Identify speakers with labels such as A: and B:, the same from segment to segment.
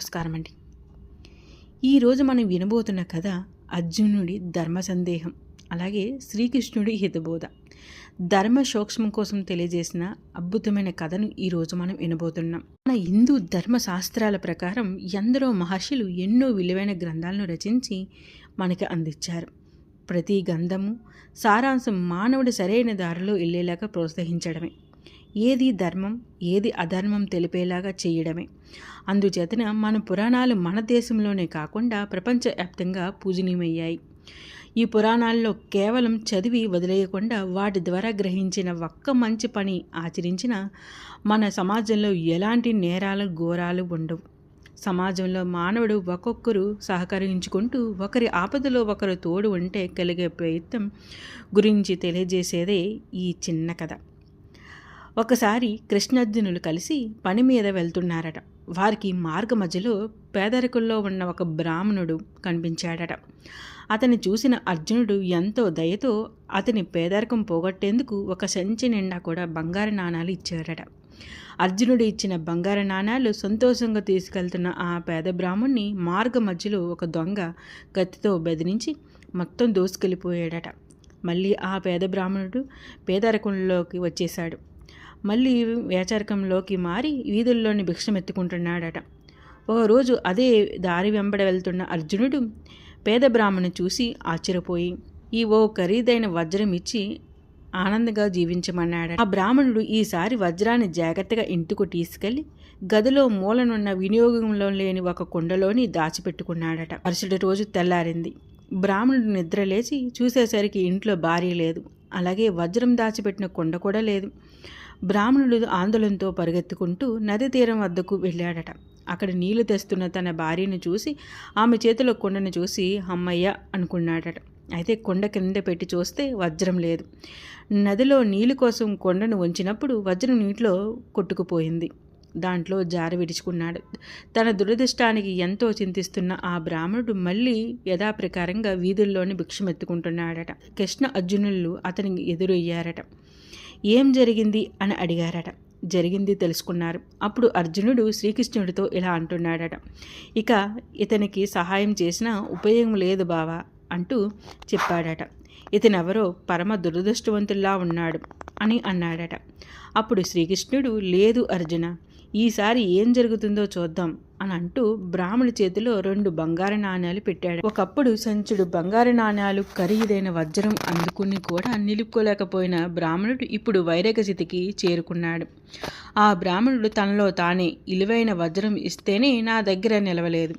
A: నమస్కారం అండి. ఈరోజు మనం వినబోతున్న కథ అర్జునుడి ధర్మ సందేహం అలాగే శ్రీకృష్ణుడి హితబోధ. ధర్మ సూక్ష్మం కోసం తెలియజేసిన అద్భుతమైన కథను ఈరోజు మనం వినబోతున్నాం. మన హిందూ ధర్మ శాస్త్రాల ప్రకారం ఎందరో మహర్షులు ఎన్నో విలువైన గ్రంథాలను రచించి మనకి అందించారు. ప్రతి గంధము సారాంశం మానవుడు సరైన దారిలో వెళ్ళేలాగా ప్రోత్సహించడమే. ఏది ధర్మం ఏది అధర్మం తెలిపేలాగా చేయడమే. అందుచేతన మన పురాణాలు మన దేశంలోనే కాకుండా ప్రపంచవ్యాప్తంగా పూజనీయమయ్యాయి. ఈ పురాణాల్లో కేవలం చదివి వదిలేయకుండా వాటి ద్వారా గ్రహించిన ఒక్క మంచి పని ఆచరించిన మన సమాజంలో ఎలాంటి నేరాలు ఘోరాలు ఉండవు. సమాజంలో మానవుడు ఒక్కొక్కరు సహకరించుకుంటూ ఒకరి ఆపదలో ఒకరు తోడు ఉంటే కలిగే ప్రయత్నం గురించి తెలియజేసేదే ఈ చిన్న కథ. ఒకసారి కృష్ణార్జునులు కలిసి పని మీద వెళ్తున్నారట. వారికి మార్గ మధ్యలో పేదరికుల్లో ఉన్న ఒక బ్రాహ్మణుడు కనిపించాడట. అతన్ని చూసిన అర్జునుడు ఎంతో దయతో అతని పేదరికం పోగొట్టేందుకు ఒక సంచి నిండా కూడా బంగారు నాణాలు ఇచ్చాడట అర్జునుడు ఇచ్చిన బంగారు నాణాలు సంతోషంగా తీసుకెళ్తున్న ఆ పేద బ్రాహ్మణ్ణి మార్గ మధ్యలో ఒక దొంగ కత్తితో బెదిరించి మొత్తం దోసుకెళ్ళిపోయాడట. మళ్ళీ ఆ పేద బ్రాహ్మణుడు పేదరికంలోకి వచ్చేశాడు. మళ్ళీ వేచారకంలోకి మారి వీధుల్లోని భిక్షమెత్తుకుంటున్నాడట. ఒకరోజు అదే దారి వెంబడ వెళ్తున్న అర్జునుడు పేద బ్రాహ్మణు చూసి ఆశ్చర్యపోయి ఈ ఓ ఖరీదైన వజ్రం ఇచ్చి ఆనందంగా జీవించమన్నాడు ఆ బ్రాహ్మణుడు ఈసారి వజ్రాన్ని జాగ్రత్తగా ఇంటికి తీసుకెళ్ళి గదిలో మూలనున్న వినియోగంలో లేని ఒక కుండలోని దాచిపెట్టుకున్నాడట. మరుసటి రోజు తెల్లారింది. బ్రాహ్మణుడు నిద్రలేచి చూసేసరికి ఇంట్లో భార్య లేదు. అలాగే వజ్రం దాచిపెట్టిన కుండ కూడా లేదు. బ్రాహ్మణుడు ఆందోళనతో పరిగెత్తుకుంటూ నది తీరం వద్దకు వెళ్ళాడట. అక్కడ నీళ్ళు తెస్తున్న తన భార్యను చూసి ఆమె చేతిలో కొండను చూసి అమ్మయ్య అనుకున్నాడట. అయితే కొండ కింద పెట్టి చూస్తే వజ్రం లేదు. నదిలో నీళ్ళు కోసం కొండను ఉంచినప్పుడు వజ్రం నీటిలో కొట్టుకుపోయింది. దాంట్లో జార విడుచుకున్నాడు. తన దురదృష్టానికి ఎంతో చింతిస్తున్న ఆ బ్రాహ్మణుడు మళ్ళీ యథాప్రకారంగా వీధుల్లోని భిక్షమెత్తుకుంటున్నాడట. కృష్ణ అర్జునులు అతనికి ఎదురయ్యారట. ఏం జరిగింది అని అడిగారట. జరిగింది తెలుసుకున్నారు. అప్పుడు అర్జునుడు శ్రీకృష్ణుడితో ఇలా అంటున్నాడట. ఇక ఇతనికి సహాయం చేసినా ఉపయోగం లేదు బావా అంటూ చెప్పాడట. ఇతనెవరో పరమ దురదృష్టవంతుల్లా ఉన్నాడు అని అన్నాడట. అప్పుడు శ్రీకృష్ణుడు లేదు అర్జున ఈసారి ఏం జరుగుతుందో చూద్దాం అని అంటూ బ్రాహ్మణి చేతిలో రెండు బంగారు నాణ్యాలు పెట్టాడు. ఒకప్పుడు సంచుడు బంగారు నాణ్యాలు ఖరీదైన వజ్రం అందుకుని కూడా నిలుపుకోలేకపోయిన బ్రాహ్మణుడు ఇప్పుడు వైరక స్థితికి చేరుకున్నాడు. ఆ బ్రాహ్మణుడు తనలో తానే ఇలువైన వజ్రం ఇస్తేనే నా దగ్గర నిలవలేదు.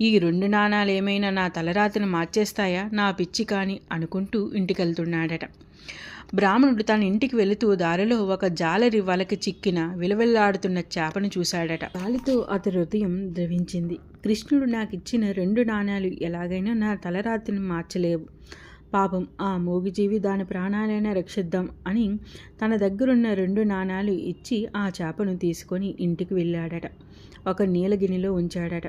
A: ఈ రెండు నాణాలు ఏమైనా నా తలరాతిని మార్చేస్తాయా? నా పిచ్చి కాని అనుకుంటూ ఇంటికెళ్తున్నాడట. బ్రాహ్మణుడు తన ఇంటికి వెళుతూ దారిలో ఒక జాలరి వలకి చిక్కిన విలవిల్లాడుతున్న చేపను చూశాడట. గాలితో అతని హృదయం ద్రవించింది. కృష్ణుడు నాకు ఇచ్చిన రెండు నాణాలు ఎలాగైనా నా తలరాతిని మార్చలేవు. పాపం ఆ మూగిజీవి దాని ప్రాణాలైనా రక్షిద్దాం అని తన దగ్గరున్న రెండు నాణాలు ఇచ్చి ఆ చేపను తీసుకొని ఇంటికి వెళ్ళాడట. ఒక నీలగినిలో ఉంచాడట.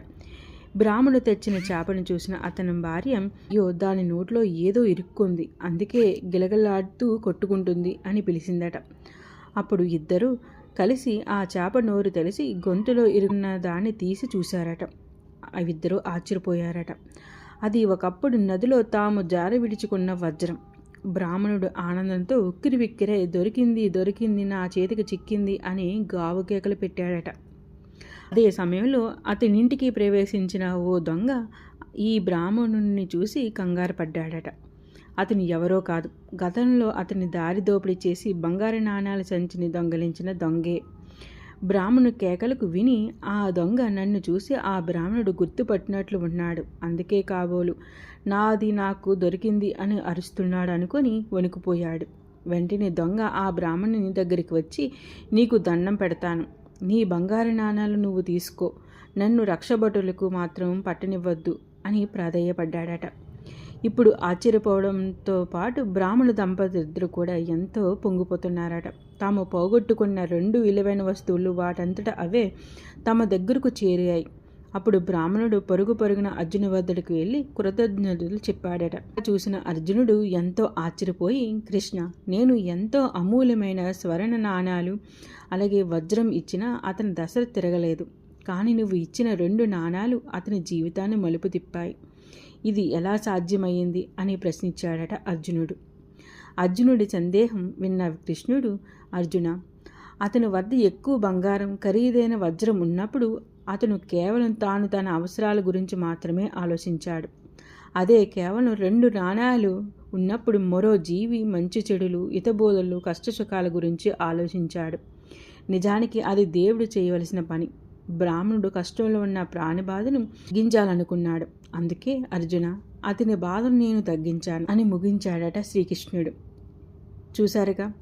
A: బ్రాహ్మడు తెచ్చిన చేపను చూసిన అతని భార్య అయ్యో దాని నోట్లో ఏదో ఇరుక్కుంది. అందుకే గిలగలాడుతూ కొట్టుకుంటుంది అని పిలిచిందట. అప్పుడు ఇద్దరు కలిసి ఆ చేప నోరు తెలిసి గొంతులో ఇరున్న దాన్ని తీసి చూశారట. అవిద్దరూ ఆశ్చర్యపోయారట. అది ఒకప్పుడు నదిలో తాము జార విడుచుకున్న వజ్రం. బ్రాహ్మణుడు ఆనందంతో ఉక్కిరి విక్కిరే దొరికింది దొరికింది నా చేతికి చిక్కింది అని గావు కేకలు పెట్టాడట. అదే సమయంలో అతనింటికి ప్రవేశించిన ఓ దొంగ ఈ బ్రాహ్మణుణ్ణి చూసి కంగారు పడ్డాడట. అతను ఎవరో కాదు. గతంలో అతని దారి దోపిడీ చేసి బంగారు నాణాల సంచిని దొంగలించిన దొంగే. బ్రాహ్మణు కేకలకు విని ఆ దొంగ నన్ను చూసి ఆ బ్రాహ్మణుడు గుర్తుపట్టినట్లు ఉన్నాడు. అందుకే కాబోలు నాది నాకు దొరికింది అని అరుస్తున్నాడు అనుకొని వణికిపోయాడు. వెంటనే దొంగ ఆ బ్రాహ్మణుని దగ్గరికి వచ్చి నీకు దండం పెడతాను. నీ బంగారు నాణాలు నువ్వు తీసుకో. నన్ను రక్షభటులకు మాత్రం పట్టనివ్వద్దు అని ప్రాధేయపడ్డాడట. ఇప్పుడు ఆశ్చర్యపోవడంతో పాటు బ్రాహ్మణ దంపతిద్దరు కూడా ఎంతో పొంగిపోతున్నారట. తాము పోగొట్టుకున్న రెండు విలువైన వస్తువులు వాటంతట అవే తమ దగ్గరకు చేరాయి. అప్పుడు బ్రాహ్మణుడు పరుగు పరుగున అర్జున వద్దకు వెళ్ళి కృతజ్ఞతలు చెప్పాడట. చూసిన అర్జునుడు ఎంతో ఆశ్చర్యపోయి కృష్ణ నేను ఎంతో అమూల్యమైన స్వర్ణ నాణాలు అలాగే వజ్రం ఇచ్చినా అతని దశ తిరగలేదు. కానీ నువ్వు ఇచ్చిన రెండు నాణాలు అతని జీవితాన్ని మలుపు తిప్పాయి. ఇది ఎలా సాధ్యమయ్యింది? అని ప్రశ్నించాడట అర్జునుడు. అర్జునుడి సందేహం విన్న కృష్ణుడు అర్జున అతని వద్ద ఎక్కువ బంగారం ఖరీదైన వజ్రం ఉన్నప్పుడు అతను కేవలం తాను తన అవసరాల గురించి మాత్రమే ఆలోచించాడు. అదే కేవలం రెండు నాణాలు ఉన్నప్పుడు మరో జీవి మంచి చెడులు ఇతబోధలు కష్టసుఖాల గురించి ఆలోచించాడు. నిజానికి అది దేవుడు చేయవలసిన పని. బ్రాహ్మణుడు కష్టంలో ఉన్న ప్రాణి బాధను తగ్గించాలనుకున్నాడు. అందుకే అర్జున అతని బాధను నేను తగ్గించాను అని ముగించాడట శ్రీకృష్ణుడు. చూశారుగా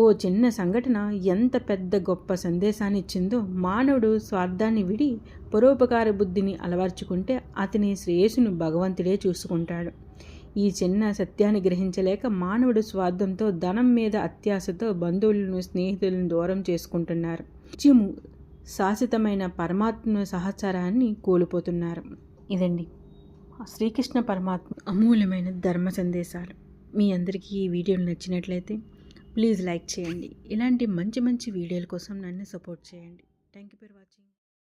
A: ఓ చిన్న సంఘటన ఎంత పెద్ద గొప్ప సందేశాన్ని ఇచ్చిందో మానవుడు స్వార్థాన్ని విడి పరోపకార బుద్ధిని అలవర్చుకుంటే అతని శ్రేయస్సును భగవంతుడే చూసుకుంటాడు. ఈ చిన్న సత్యాన్ని గ్రహించలేక మానవుడు స్వార్థంతో ధనం మీద అత్యాశతో బంధువులను స్నేహితులను దూరం చేసుకుంటున్నారు. చిము శాశ్వతమైన పరమాత్మ సహచారాన్ని కోల్పోతున్నారు. ఇదండి. శ్రీకృష్ణ పరమాత్మ అమూల్యమైన ధర్మ సందేశాలు. మీ అందరికీ ఈ వీడియోలు నచ్చినట్లయితే ప్లీజ్ లైక్ చేయండి. ఇలాంటి మంచి మంచి వీడియోల కోసం నన్ను సపోర్ట్ చేయండి. Thank you for watching